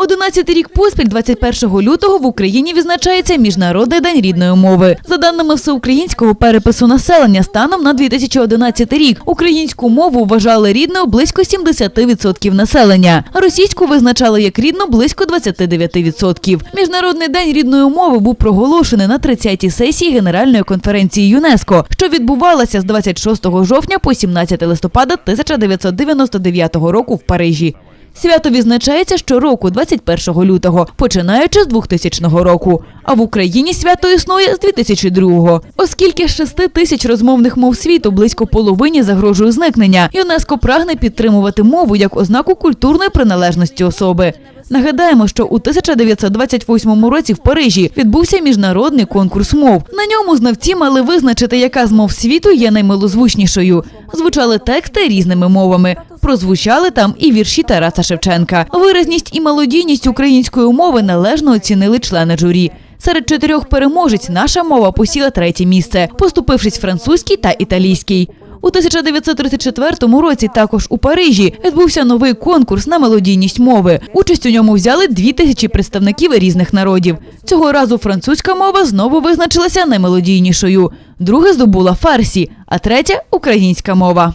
11 рік поспіль, 21 лютого, в Україні відзначається Міжнародний день рідної мови. За даними всеукраїнського перепису населення, станом на 2011 рік українську мову вважали рідною близько 70% населення. Російську визначали як рідну близько 29%. Міжнародний день рідної мови був проголошений на 30-й сесії Генеральної конференції ЮНЕСКО, що відбувалася з 26 жовтня по 17 листопада 1999 року в Парижі. Свято відзначається щороку, 21 лютого, починаючи з 2000 року. А в Україні свято існує з 2002-го. Оскільки з 6 тисяч розмовних мов світу близько половині загрожує зникнення, ЮНЕСКО прагне підтримувати мову як ознаку культурної приналежності особи. Нагадаємо, що у 1928 році в Парижі відбувся міжнародний конкурс мов. На ньому знавці мали визначити, яка з мов світу є наймилозвучнішою. Звучали тексти різними мовами. Прозвучали там і вірші Тараса Шевченка. Виразність і мелодійність української мови належно оцінили члени журі. Серед чотирьох переможець наша мова посіла третє місце, поступившись французькій та італійській. У 1934 році також у Парижі відбувся новий конкурс на мелодійність мови. Участь у ньому взяли дві тисячі представників різних народів. Цього разу французька мова знову визначилася наймелодійнішою. Друге здобула фарсі, а третя українська мова.